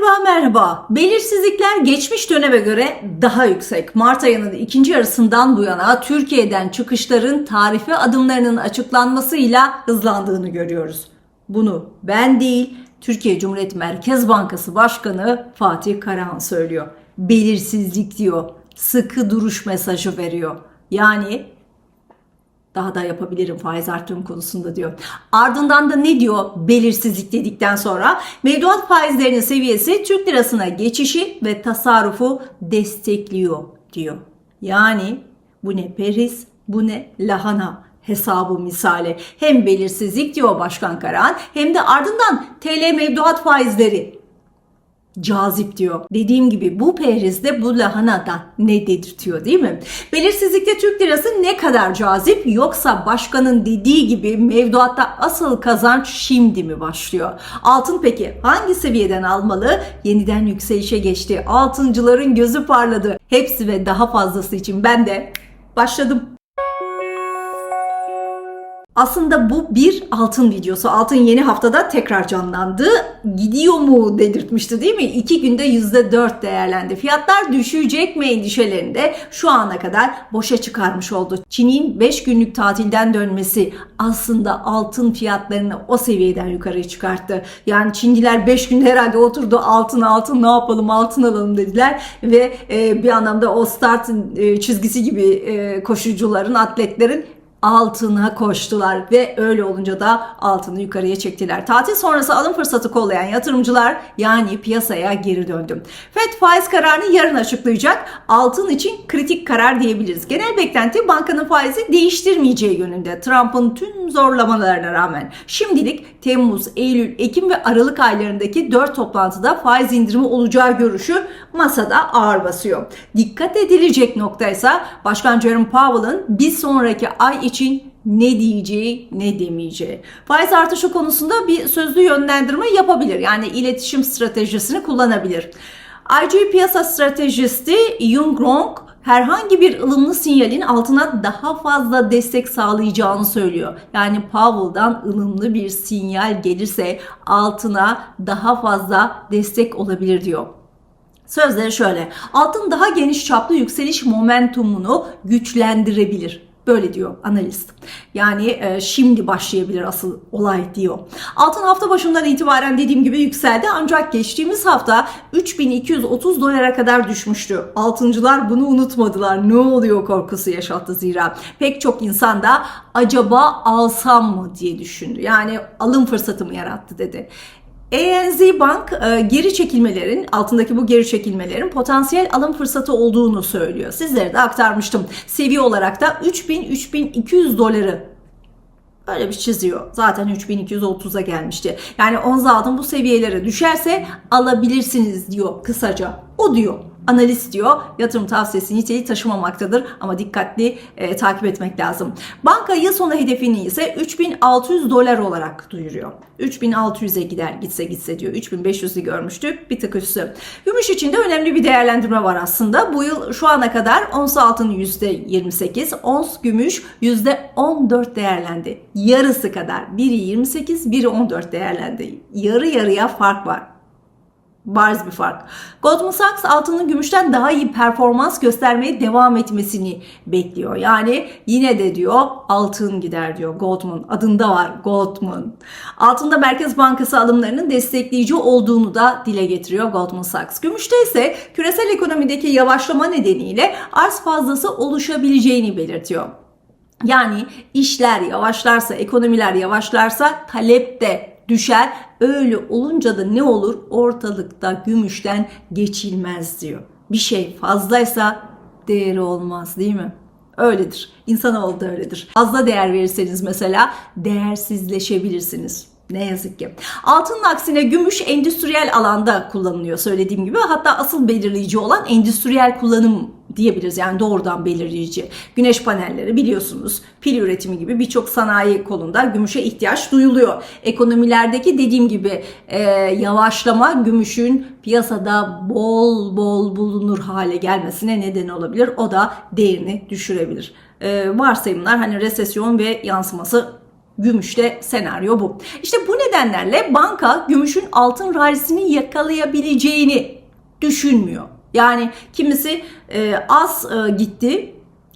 Merhaba merhaba. Belirsizlikler geçmiş döneme göre daha yüksek. Mart ayının ikinci yarısından bu yana Türkiye'den çıkışların tarife adımlarının açıklanmasıyla hızlandığını görüyoruz. Bunu ben değil, Türkiye Cumhuriyet Merkez Bankası Başkanı Fatih Karahan söylüyor. Belirsizlik diyor. Sıkı duruş mesajı veriyor. Yani daha da yapabilirim faiz artırım konusunda diyor. Ardından da ne diyor belirsizlik dedikten sonra mevduat faizlerinin seviyesi Türk lirasına geçişi ve tasarrufu destekliyor diyor. Yani bu ne periz bu ne lahana hesabı misali. Hem belirsizlik diyor Başkan Karahan hem de ardından TL mevduat faizleri cazip diyor. Dediğim gibi bu pehrizde bu lahana da ne dedirtiyor değil mi? Belirsizlikte Türk lirası ne kadar cazip yoksa başkanın dediği gibi mevduatta asıl kazanç şimdi mi başlıyor? Altın peki hangi seviyeden almalı? Yeniden yükselişe geçti. Altıncıların gözü parladı. Hepsi ve daha fazlası için ben de başladım. Aslında bu bir altın videosu. Altın yeni haftada tekrar canlandı. Gidiyor mu dedirtmişti değil mi? İki günde yüzde dört değerlendi. Fiyatlar düşecek mi endişelerini de şu ana kadar boşa çıkarmış oldu. Çin'in 5 günlük tatilden dönmesi aslında altın fiyatlarını o seviyeden yukarı çıkarttı. Yani Çinliler 5 günde herhalde oturdu altın altın ne yapalım altın alalım dediler ve e, bir anlamda o start e, çizgisi gibi e, koşucuların, atletlerin altına koştular ve öyle olunca da altını yukarıya çektiler. Tatil sonrası alım fırsatı kollayan yatırımcılar yani piyasaya geri döndü. FED faiz kararını yarın açıklayacak. Altın için kritik karar diyebiliriz. Genel beklenti bankanın faizi değiştirmeyeceği yönünde. Trump'ın tüm zorlamalarına rağmen şimdilik Temmuz, Eylül, Ekim ve Aralık aylarındaki 4 toplantıda faiz indirimi olacağı görüşü masada ağır basıyor. Dikkat edilecek nokta ise Başkan Jerome Powell'ın bir sonraki ay için ne diyeceği ne demeyeceği. Faiz artışı konusunda bir sözlü yönlendirme yapabilir. Yani iletişim stratejisini kullanabilir. IG piyasa stratejisti Yung Rong herhangi bir ılımlı sinyalin altına daha fazla destek sağlayacağını söylüyor. Yani Powell'dan ılımlı bir sinyal gelirse altına daha fazla destek olabilir diyor. Sözleri şöyle. Altın daha geniş çaplı yükseliş momentumunu güçlendirebilir. Böyle diyor analist. Yani e, şimdi başlayabilir asıl olay diyor. Altın hafta başından itibaren dediğim gibi yükseldi ancak geçtiğimiz hafta 3230 dolara kadar düşmüştü. Altıncılar bunu unutmadılar. Ne oluyor korkusu yaşattı zira. Pek çok insan da acaba alsam mı diye düşündü. Yani alım fırsatı mı yarattı dedi. ANZ Bank e, geri çekilmelerin altındaki bu geri çekilmelerin potansiyel alım fırsatı olduğunu söylüyor. Sizlere de aktarmıştım. Seviye olarak da 3000-3200 doları Öyle bir çiziyor. Zaten 3230'a gelmişti. Yani ons altın bu seviyelere düşerse alabilirsiniz diyor kısaca. O diyor. Analist diyor yatırım tavsiyesi niteliği taşımamaktadır ama dikkatli e, takip etmek lazım. Banka yıl sonu hedefini ise 3600 dolar olarak duyuruyor. 3600'e gider gitse gitse diyor. 3500'ü görmüştük bir tık üstü. Gümüş için de önemli bir değerlendirme var aslında. Bu yıl şu ana kadar ons altın %28, ons gümüş %14 değerlendi. Yarısı kadar. Biri 28, biri 14 değerlendi. Yarı yarıya fark var bariz bir fark. Goldman Sachs altının gümüşten daha iyi performans göstermeye devam etmesini bekliyor. Yani yine de diyor altın gider diyor Goldman. Adında var Goldman. Altında Merkez Bankası alımlarının destekleyici olduğunu da dile getiriyor Goldman Sachs. Gümüşte ise küresel ekonomideki yavaşlama nedeniyle arz fazlası oluşabileceğini belirtiyor. Yani işler yavaşlarsa, ekonomiler yavaşlarsa talep de düşer. Öyle olunca da ne olur? Ortalıkta gümüşten geçilmez diyor. Bir şey fazlaysa değeri olmaz değil mi? Öyledir. İnsanoğlu da öyledir. Fazla değer verirseniz mesela değersizleşebilirsiniz. Ne yazık ki. Altının aksine gümüş endüstriyel alanda kullanılıyor söylediğim gibi. Hatta asıl belirleyici olan endüstriyel kullanım diyebiliriz. Yani doğrudan belirleyici. Güneş panelleri biliyorsunuz pil üretimi gibi birçok sanayi kolunda gümüşe ihtiyaç duyuluyor. Ekonomilerdeki dediğim gibi e, yavaşlama gümüşün piyasada bol bol bulunur hale gelmesine neden olabilir. O da değerini düşürebilir. E, varsayımlar hani resesyon ve yansıması Gümüşte senaryo bu. İşte bu nedenlerle banka gümüşün altın rallisini yakalayabileceğini düşünmüyor. Yani kimisi e, az e, gitti,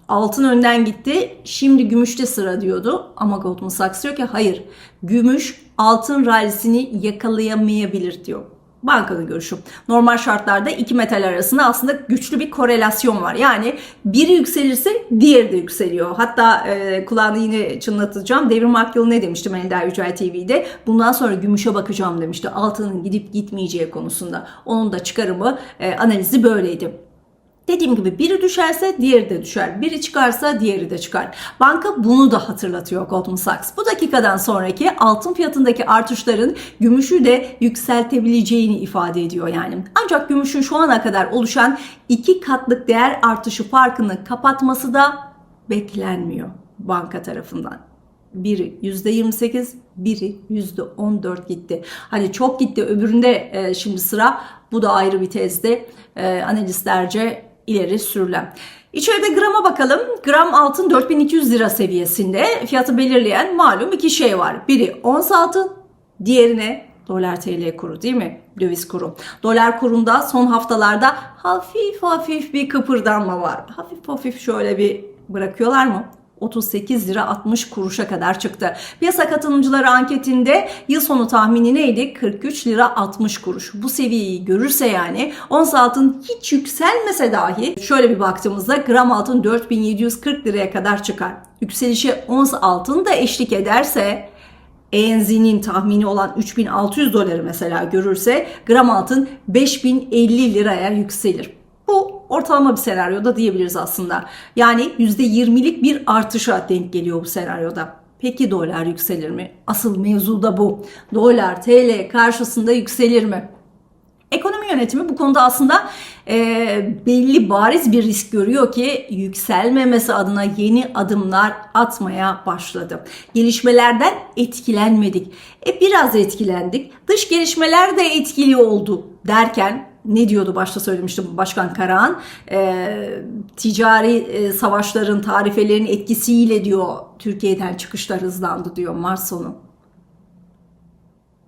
altın önden gitti, şimdi gümüşte sıra diyordu. Ama Goldman Sachs diyor ki hayır, gümüş altın rallisini yakalayamayabilir diyor. Bankanın görüşü. Normal şartlarda iki metal arasında aslında güçlü bir korelasyon var. Yani biri yükselirse diğeri de yükseliyor. Hatta e, kulağını yine çınlatacağım. Devrim Akyol ne demişti Melda Yücel TV'de? Bundan sonra gümüşe bakacağım demişti. Altının gidip gitmeyeceği konusunda. Onun da çıkarımı, e, analizi böyleydi. Dediğim gibi biri düşerse diğeri de düşer. Biri çıkarsa diğeri de çıkar. Banka bunu da hatırlatıyor Goldman Sachs. Bu dakikadan sonraki altın fiyatındaki artışların gümüşü de yükseltebileceğini ifade ediyor yani. Ancak gümüşün şu ana kadar oluşan iki katlık değer artışı farkını kapatması da beklenmiyor banka tarafından. Biri %28, biri %14 gitti. Hani çok gitti öbüründe e, şimdi sıra bu da ayrı bir tezde e, analistlerce ileri sürülen. İçeride grama bakalım. Gram altın 4200 lira seviyesinde. Fiyatı belirleyen malum iki şey var. Biri ons altın, diğerine dolar TL kuru değil mi? Döviz kuru. Dolar kurunda son haftalarda hafif hafif bir kıpırdanma var. Hafif hafif şöyle bir bırakıyorlar mı? 38 lira 60 kuruşa kadar çıktı. Piyasa katılımcıları anketinde yıl sonu tahmini neydi? 43 lira 60 kuruş. Bu seviyeyi görürse yani ons altın hiç yükselmese dahi şöyle bir baktığımızda gram altın 4740 liraya kadar çıkar. Yükselişe ons altın da eşlik ederse ENZ'nin tahmini olan 3600 doları mesela görürse gram altın 5050 liraya yükselir. Bu ortalama bir senaryoda diyebiliriz aslında. Yani %20'lik bir artışa denk geliyor bu senaryoda. Peki dolar yükselir mi? Asıl mevzu da bu. Dolar TL karşısında yükselir mi? Ekonomi yönetimi bu konuda aslında e, belli bariz bir risk görüyor ki yükselmemesi adına yeni adımlar atmaya başladı. Gelişmelerden etkilenmedik. E biraz etkilendik. Dış gelişmeler de etkili oldu derken ne diyordu başta söylemiştim Başkan Karahan e, ticari e, savaşların tarifelerin etkisiyle diyor Türkiye'den çıkışlar hızlandı diyor Mart sonu.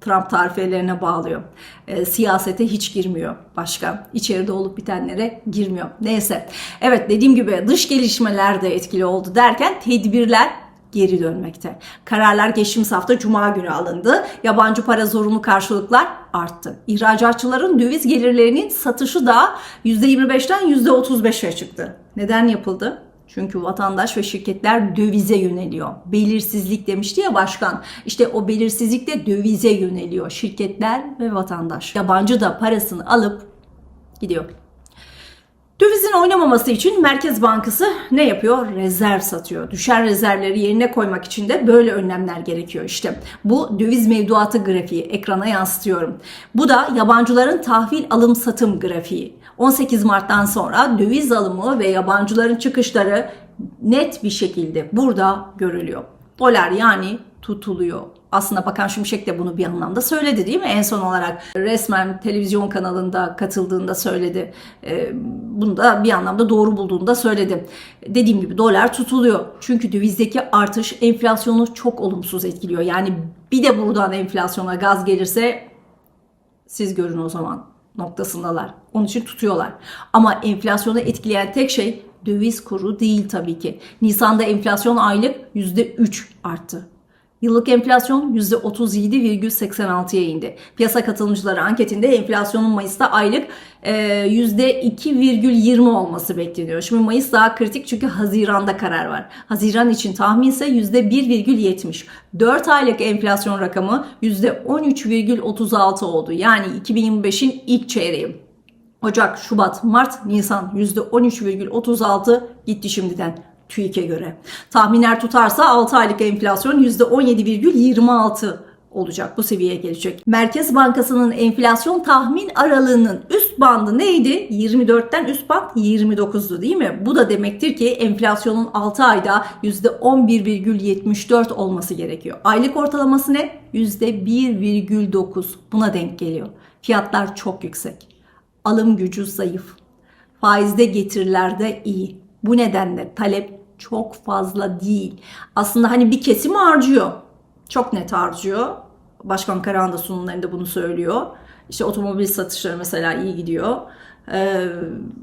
Trump tarifelerine bağlıyor. E, siyasete hiç girmiyor başka. İçeride olup bitenlere girmiyor. Neyse. Evet dediğim gibi dış gelişmeler de etkili oldu derken tedbirler geri dönmekte. Kararlar geçtiğimiz hafta Cuma günü alındı. Yabancı para zorunlu karşılıklar arttı. İhracatçıların döviz gelirlerinin satışı da %25'ten %35'e çıktı. Neden yapıldı? Çünkü vatandaş ve şirketler dövize yöneliyor. Belirsizlik demişti ya başkan. İşte o belirsizlik de dövize yöneliyor. Şirketler ve vatandaş. Yabancı da parasını alıp gidiyor. Dövizin oynamaması için Merkez Bankası ne yapıyor? Rezerv satıyor. Düşen rezervleri yerine koymak için de böyle önlemler gerekiyor işte. Bu döviz mevduatı grafiği ekrana yansıtıyorum. Bu da yabancıların tahvil alım satım grafiği. 18 Mart'tan sonra döviz alımı ve yabancıların çıkışları net bir şekilde burada görülüyor. Dolar yani tutuluyor. Aslında Bakan Şimşek de bunu bir anlamda söyledi değil mi? En son olarak resmen televizyon kanalında katıldığında söyledi. Ee, bunu da bir anlamda doğru bulduğunda söyledi. Dediğim gibi dolar tutuluyor. Çünkü dövizdeki artış enflasyonu çok olumsuz etkiliyor. Yani bir de buradan enflasyona gaz gelirse siz görün o zaman noktasındalar. Onun için tutuyorlar. Ama enflasyonu etkileyen tek şey döviz kuru değil tabii ki. Nisan'da enflasyon aylık %3 arttı. Yıllık enflasyon %37,86'ya indi. Piyasa katılımcıları anketinde enflasyonun Mayıs'ta aylık e, %2,20 olması bekleniyor. Şimdi Mayıs daha kritik çünkü Haziran'da karar var. Haziran için tahmin ise %1,70. 4 aylık enflasyon rakamı %13,36 oldu. Yani 2025'in ilk çeyreği. Ocak, Şubat, Mart, Nisan %13,36 gitti şimdiden. TÜİK'e göre. Tahminler tutarsa 6 aylık enflasyon %17,26 olacak. Bu seviyeye gelecek. Merkez Bankası'nın enflasyon tahmin aralığının üst bandı neydi? 24'ten üst band 29'du değil mi? Bu da demektir ki enflasyonun 6 ayda %11,74 olması gerekiyor. Aylık ortalaması ne? %1,9. Buna denk geliyor. Fiyatlar çok yüksek. Alım gücü zayıf. Faizde getiriler de iyi. Bu nedenle talep çok fazla değil. Aslında hani bir kesim harcıyor. Çok net harcıyor. Başkan Karahan da sunumlarında bunu söylüyor. İşte otomobil satışları mesela iyi gidiyor. Ee,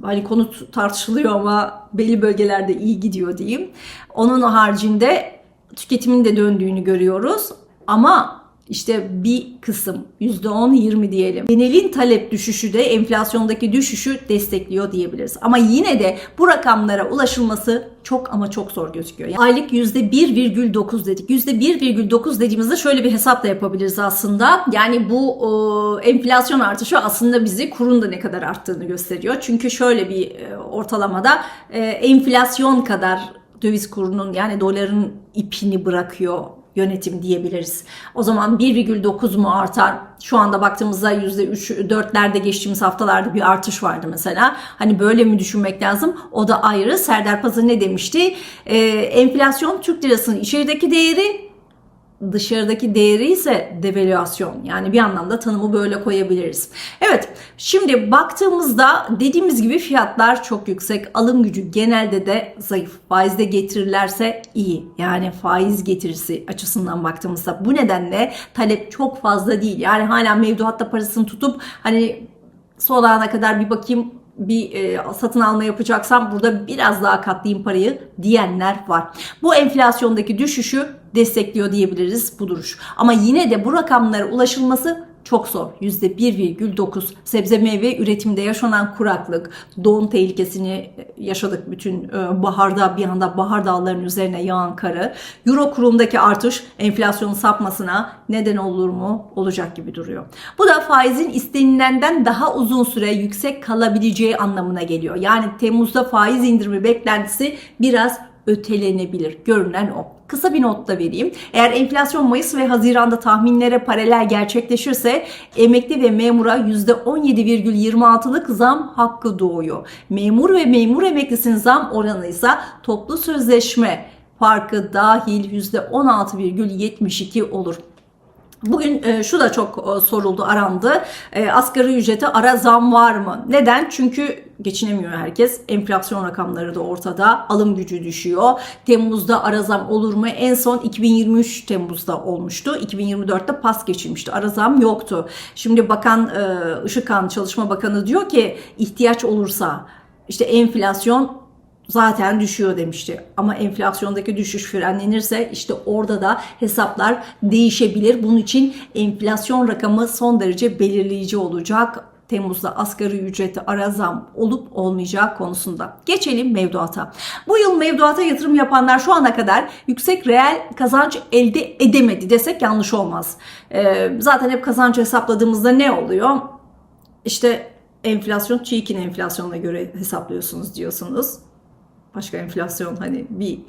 hani konut tartışılıyor ama belli bölgelerde iyi gidiyor diyeyim. Onun haricinde tüketimin de döndüğünü görüyoruz. Ama işte bir kısım %10-20 diyelim. Genelin talep düşüşü de enflasyondaki düşüşü destekliyor diyebiliriz. Ama yine de bu rakamlara ulaşılması çok ama çok zor gözüküyor. Yani aylık %1,9 dedik. %1,9 dediğimizde şöyle bir hesap da yapabiliriz aslında. Yani bu e, enflasyon artışı aslında bizi kurun da ne kadar arttığını gösteriyor. Çünkü şöyle bir e, ortalamada e, enflasyon kadar döviz kurunun yani doların ipini bırakıyor yönetim diyebiliriz. O zaman 1,9 mu artar? Şu anda baktığımızda %3, 4'lerde geçtiğimiz haftalarda bir artış vardı mesela. Hani böyle mi düşünmek lazım? O da ayrı. Serdar Pazı ne demişti? Ee, enflasyon Türk lirasının içerideki değeri dışarıdaki değeri ise devalüasyon. Yani bir anlamda tanımı böyle koyabiliriz. Evet şimdi baktığımızda dediğimiz gibi fiyatlar çok yüksek. Alım gücü genelde de zayıf. Faizde getirirlerse iyi. Yani faiz getirisi açısından baktığımızda bu nedenle talep çok fazla değil. Yani hala mevduatta parasını tutup hani son ana kadar bir bakayım bir e, satın alma yapacaksam burada biraz daha katlayayım parayı diyenler var. Bu enflasyondaki düşüşü destekliyor diyebiliriz bu duruş. Ama yine de bu rakamlara ulaşılması çok zor. %1,9 sebze meyve üretiminde yaşanan kuraklık, don tehlikesini yaşadık bütün e, baharda bir anda bahar dağlarının üzerine yağan karı. Euro kurumdaki artış enflasyonun sapmasına neden olur mu? Olacak gibi duruyor. Bu da faizin istenilenden daha uzun süre yüksek kalabileceği anlamına geliyor. Yani Temmuz'da faiz indirimi beklentisi biraz ötelenebilir. Görünen o. Kısa bir not da vereyim. Eğer enflasyon Mayıs ve Haziran'da tahminlere paralel gerçekleşirse emekli ve memura %17,26'lık zam hakkı doğuyor. Memur ve memur emeklisinin zam oranı ise toplu sözleşme farkı dahil %16,72 olur. Bugün e, şu da çok e, soruldu, arandı. E, asgari ücrete ara zam var mı? Neden? Çünkü geçinemiyor herkes. Enflasyon rakamları da ortada. Alım gücü düşüyor. Temmuz'da ara zam olur mu? En son 2023 Temmuz'da olmuştu. 2024'te pas geçilmişti. Ara zam yoktu. Şimdi Bakan e, Işıkhan Çalışma Bakanı diyor ki ihtiyaç olursa işte enflasyon zaten düşüyor demişti. Ama enflasyondaki düşüş frenlenirse işte orada da hesaplar değişebilir. Bunun için enflasyon rakamı son derece belirleyici olacak. Temmuz'da asgari ücreti ara zam olup olmayacağı konusunda. Geçelim mevduata. Bu yıl mevduata yatırım yapanlar şu ana kadar yüksek reel kazanç elde edemedi desek yanlış olmaz. Ee, zaten hep kazanç hesapladığımızda ne oluyor? İşte enflasyon TÜİK'in enflasyonuna göre hesaplıyorsunuz diyorsunuz başka enflasyon hani bir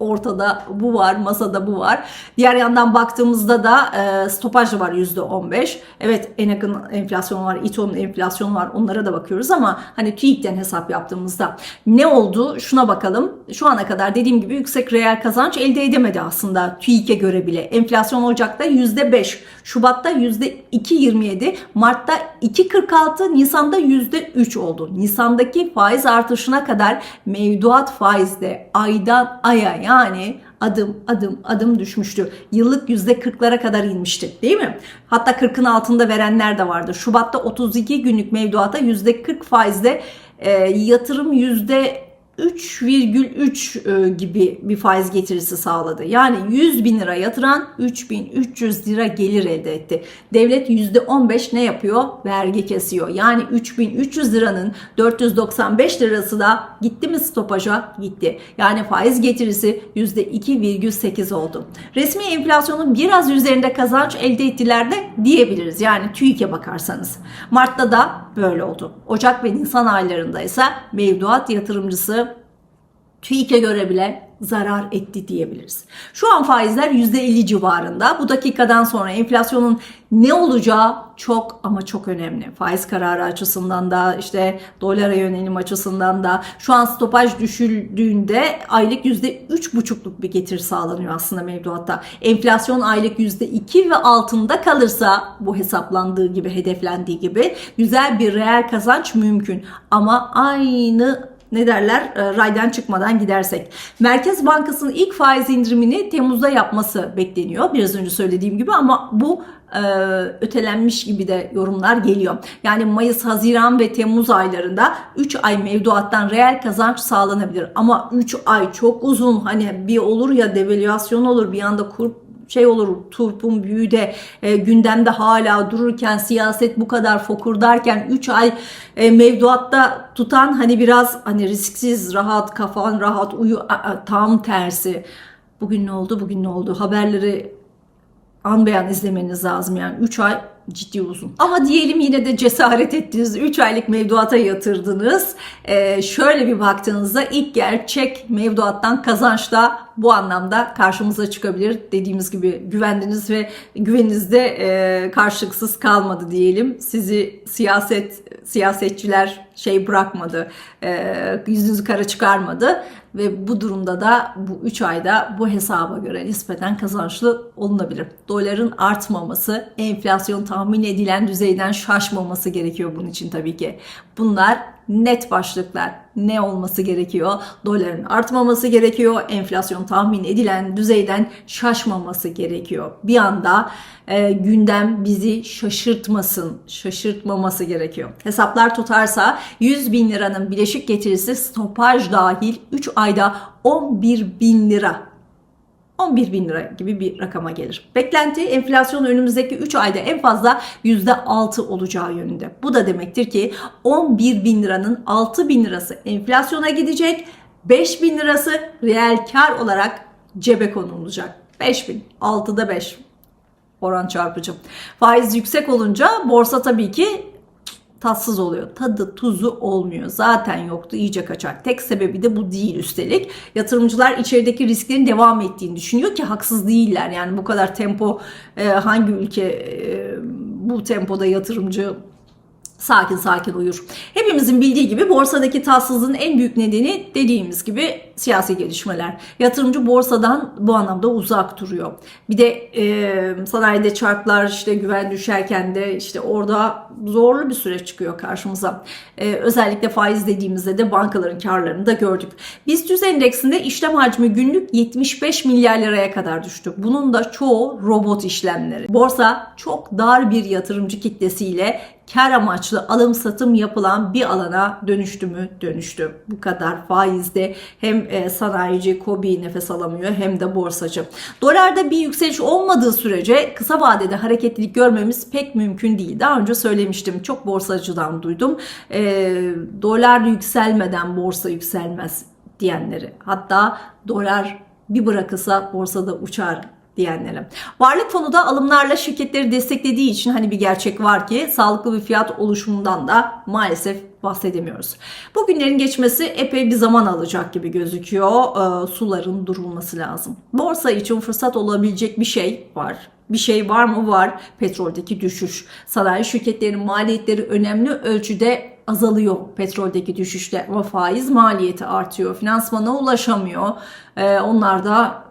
ortada bu var, masada bu var. Diğer yandan baktığımızda da e, stopaj var %15. Evet en yakın enflasyon var, İTO'nun enflasyonu var. Onlara da bakıyoruz ama hani TÜİK'ten hesap yaptığımızda ne oldu? Şuna bakalım. Şu ana kadar dediğim gibi yüksek reel kazanç elde edemedi aslında TÜİK'e göre bile. Enflasyon Ocak'ta %5, Şubat'ta %2.27, Mart'ta 2.46, Nisan'da %3 oldu. Nisan'daki faiz artışına kadar mevduat faizde aydan aya yani adım adım adım düşmüştü. Yıllık %40'lara kadar inmişti değil mi? Hatta 40'ın altında verenler de vardı. Şubat'ta 32 günlük mevduata %40 faizde e, yatırım yüzde 3,3 e, gibi bir faiz getirisi sağladı. Yani 100 bin lira yatıran 3300 lira gelir elde etti. Devlet %15 ne yapıyor? Vergi kesiyor. Yani 3300 liranın 495 lirası da gitti mi stopaja? Gitti. Yani faiz getirisi %2,8 oldu. Resmi enflasyonun biraz üzerinde kazanç elde ettiler de diyebiliriz. Yani TÜİK'e bakarsanız. Mart'ta da böyle oldu. Ocak ve Nisan aylarında ise mevduat yatırımcısı TÜİK'e göre bile zarar etti diyebiliriz. Şu an faizler %50 civarında. Bu dakikadan sonra enflasyonun ne olacağı çok ama çok önemli. Faiz kararı açısından da işte dolara yönelim açısından da şu an stopaj düşüldüğünde aylık %3,5'luk bir getir sağlanıyor aslında mevduatta. Enflasyon aylık %2 ve altında kalırsa bu hesaplandığı gibi hedeflendiği gibi güzel bir reel kazanç mümkün. Ama aynı ne derler e, raydan çıkmadan gidersek. Merkez Bankası'nın ilk faiz indirimini Temmuz'da yapması bekleniyor. Biraz önce söylediğim gibi ama bu e, ötelenmiş gibi de yorumlar geliyor. Yani Mayıs, Haziran ve Temmuz aylarında 3 ay mevduattan reel kazanç sağlanabilir. Ama 3 ay çok uzun hani bir olur ya devalüasyon olur bir anda kur şey olur turpun büyüğü de e, gündemde hala dururken siyaset bu kadar fokurdarken 3 ay e, mevduatta tutan hani biraz hani risksiz rahat kafan rahat uyu a, a, tam tersi. Bugün ne oldu bugün ne oldu? Haberleri an beyan izlemeniz lazım yani. 3 ay ciddi uzun. Ama diyelim yine de cesaret ettiniz 3 aylık mevduata yatırdınız. Ee, şöyle bir baktığınızda ilk gerçek mevduattan kazanç da bu anlamda karşımıza çıkabilir. Dediğimiz gibi güvendiniz ve güveninizde e, karşılıksız kalmadı diyelim. Sizi siyaset siyasetçiler şey bırakmadı, e, yüzünüzü kara çıkarmadı ve bu durumda da bu 3 ayda bu hesaba göre nispeten kazançlı olunabilir. Doların artmaması, enflasyon tahmin edilen düzeyden şaşmaması gerekiyor bunun için tabii ki. Bunlar net başlıklar. Ne olması gerekiyor? Doların artmaması gerekiyor. Enflasyon tahmin edilen düzeyden şaşmaması gerekiyor. Bir anda e, gündem bizi şaşırtmasın, şaşırtmaması gerekiyor. Hesaplar tutarsa 100 bin liranın bileşik getirisi stopaj dahil 3 ayda 11 bin lira 11 bin lira gibi bir rakama gelir. Beklenti enflasyon önümüzdeki 3 ayda en fazla %6 olacağı yönünde. Bu da demektir ki 11 bin liranın 6 bin lirası enflasyona gidecek, 5 bin lirası reel kar olarak cebe konulacak. 5 bin, 6'da 5 oran çarpıcı. Faiz yüksek olunca borsa tabii ki tatsız oluyor. Tadı tuzu olmuyor. Zaten yoktu iyice kaçar. Tek sebebi de bu değil üstelik. Yatırımcılar içerideki risklerin devam ettiğini düşünüyor ki haksız değiller. Yani bu kadar tempo e, hangi ülke e, bu tempoda yatırımcı sakin sakin uyur. Hepimizin bildiği gibi borsadaki tatsızlığın en büyük nedeni dediğimiz gibi siyasi gelişmeler. Yatırımcı borsadan bu anlamda uzak duruyor. Bir de e, sanayide çarklar işte güven düşerken de işte orada zorlu bir süreç çıkıyor karşımıza. E, özellikle faiz dediğimizde de bankaların karlarını da gördük. BIST endeksinde işlem hacmi günlük 75 milyar liraya kadar düştü. Bunun da çoğu robot işlemleri. Borsa çok dar bir yatırımcı kitlesiyle kar amaçlı alım satım yapılan bir alana dönüştü mü? Dönüştü. Bu kadar faizde hem e, sanayici, kobi nefes alamıyor hem de borsacı. Dolarda bir yükseliş olmadığı sürece kısa vadede hareketlilik görmemiz pek mümkün değil. Daha önce söylemiştim. Çok borsacıdan duydum. E, dolar yükselmeden borsa yükselmez diyenleri. Hatta dolar bir bırakılsa borsada uçar diyenlere. Varlık fonu da alımlarla şirketleri desteklediği için hani bir gerçek var ki sağlıklı bir fiyat oluşumundan da maalesef bahsedemiyoruz. Bugünlerin geçmesi epey bir zaman alacak gibi gözüküyor. Ee, suların durulması lazım. Borsa için fırsat olabilecek bir şey var. Bir şey var mı? Var. Petroldeki düşüş. Sanayi şirketlerinin maliyetleri önemli ölçüde azalıyor petroldeki düşüşte ama faiz maliyeti artıyor. Finansmana ulaşamıyor. Ee, onlar da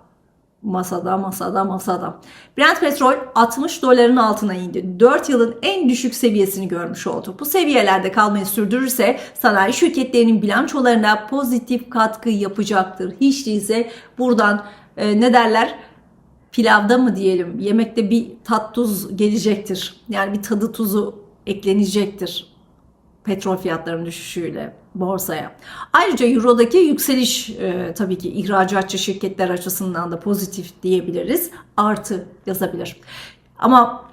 masada masada masada. Brent petrol 60 doların altına indi. 4 yılın en düşük seviyesini görmüş oldu. Bu seviyelerde kalmayı sürdürürse sanayi şirketlerinin bilançolarına pozitif katkı yapacaktır. Hiç değilse buradan e, ne derler? Pilavda mı diyelim yemekte bir tat tuz gelecektir. Yani bir tadı tuzu eklenecektir petrol fiyatlarının düşüşüyle borsaya. Ayrıca Euro'daki yükseliş e, tabii ki ihracatçı şirketler açısından da pozitif diyebiliriz. Artı yazabilir. Ama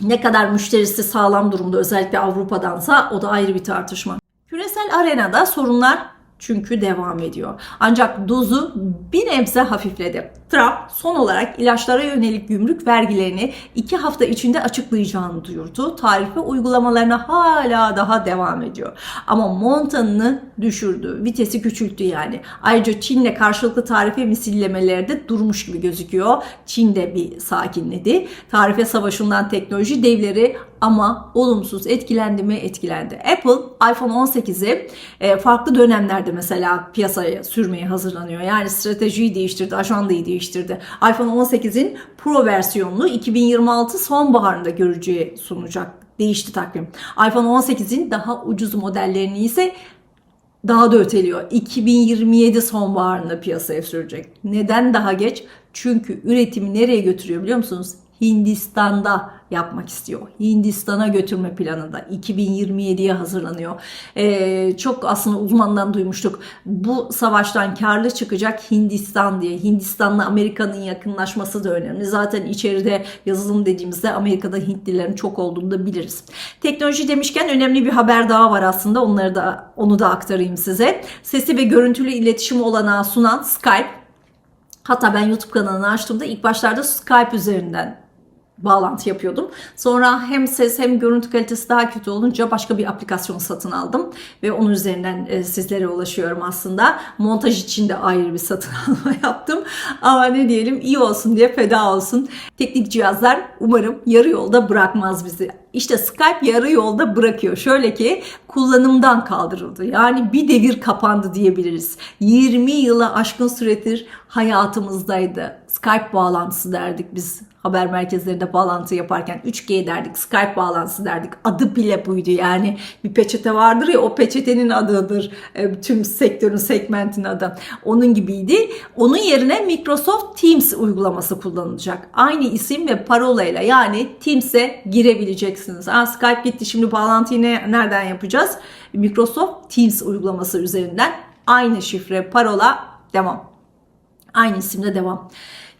ne kadar müşterisi sağlam durumda özellikle Avrupa'dansa o da ayrı bir tartışma. Küresel arenada sorunlar çünkü devam ediyor. Ancak dozu bir nebze hafifledi. Trump son olarak ilaçlara yönelik gümrük vergilerini iki hafta içinde açıklayacağını duyurdu. Tarife uygulamalarına hala daha devam ediyor. Ama montanını düşürdü. Vitesi küçülttü yani. Ayrıca Çin'le karşılıklı tarife misillemeleri de durmuş gibi gözüküyor. Çin de bir sakinledi. Tarife savaşından teknoloji devleri ama olumsuz etkilendi mi etkilendi. Apple iPhone 18'i e, farklı dönemlerde mesela piyasaya sürmeye hazırlanıyor. Yani stratejiyi değiştirdi, ajandayı değiştirdi. iPhone 18'in Pro versiyonunu 2026 sonbaharında göreceği sunacak. Değişti takvim. iPhone 18'in daha ucuz modellerini ise daha da öteliyor. 2027 sonbaharında piyasaya sürecek. Neden daha geç? Çünkü üretimi nereye götürüyor biliyor musunuz? Hindistan'da yapmak istiyor. Hindistan'a götürme planında 2027'ye hazırlanıyor. Ee, çok aslında uzmandan duymuştuk. Bu savaştan karlı çıkacak Hindistan diye. Hindistan'la Amerika'nın yakınlaşması da önemli. Zaten içeride yazılım dediğimizde Amerika'da Hintlilerin çok olduğunu da biliriz. Teknoloji demişken önemli bir haber daha var aslında. Onları da onu da aktarayım size. Sesli ve görüntülü iletişim olanağı sunan Skype Hatta ben YouTube kanalını açtığımda ilk başlarda Skype üzerinden bağlantı yapıyordum. Sonra hem ses hem görüntü kalitesi daha kötü olunca başka bir aplikasyon satın aldım ve onun üzerinden e, sizlere ulaşıyorum aslında. Montaj için de ayrı bir satın alma yaptım. Ama ne diyelim iyi olsun diye feda olsun. Teknik cihazlar umarım yarı yolda bırakmaz bizi. İşte Skype yarı yolda bırakıyor. Şöyle ki kullanımdan kaldırıldı. Yani bir devir kapandı diyebiliriz. 20 yıla aşkın süredir hayatımızdaydı. Skype bağlantısı derdik biz haber merkezlerinde bağlantı yaparken 3G derdik, Skype bağlantısı derdik. Adı bile buydu yani. Bir peçete vardır ya o peçetenin adıdır. E, Tüm sektörün, segmentin adı. Onun gibiydi. Onun yerine Microsoft Teams uygulaması kullanılacak. Aynı isim ve parolayla yani Teams'e girebileceksiniz. Ha, Skype gitti şimdi bağlantıyı ne, nereden yapacağız? Microsoft Teams uygulaması üzerinden aynı şifre, parola devam. Aynı isimle devam.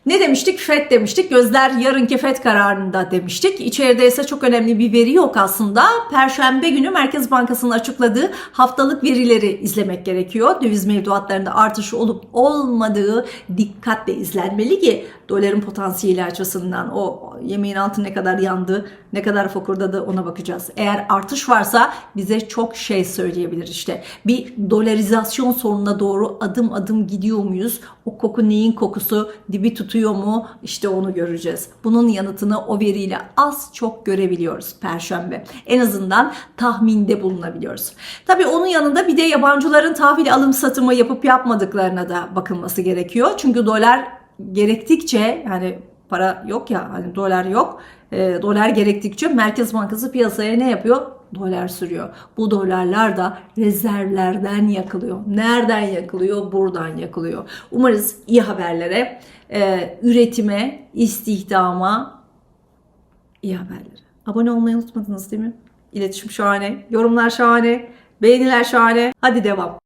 Ne demiştik? FED demiştik. Gözler yarınki FED kararında demiştik. İçeride ise çok önemli bir veri yok aslında. Perşembe günü Merkez Bankası'nın açıkladığı haftalık verileri izlemek gerekiyor. Döviz mevduatlarında artış olup olmadığı dikkatle izlenmeli ki doların potansiyeli açısından o yemeğin altı ne kadar yandı, ne kadar fokurdadı ona bakacağız. Eğer artış varsa bize çok şey söyleyebilir işte. Bir dolarizasyon sorununa doğru adım adım gidiyor muyuz? O koku neyin kokusu? Dibi tutuyor mu? İşte onu göreceğiz. Bunun yanıtını o veriyle az çok görebiliyoruz Perşembe. En azından tahminde bulunabiliyoruz. Tabii onun yanında bir de yabancıların tahvil alım satımı yapıp yapmadıklarına da bakılması gerekiyor. Çünkü dolar gerektikçe yani para yok ya hani dolar yok. E, dolar gerektikçe Merkez Bankası piyasaya ne yapıyor? Dolar sürüyor. Bu dolarlar da rezervlerden yakılıyor. Nereden yakılıyor? Buradan yakılıyor. Umarız iyi haberlere, e, üretime, istihdama iyi haberlere. Abone olmayı unutmadınız değil mi? İletişim şahane, yorumlar şahane, beğeniler şahane. Hadi devam.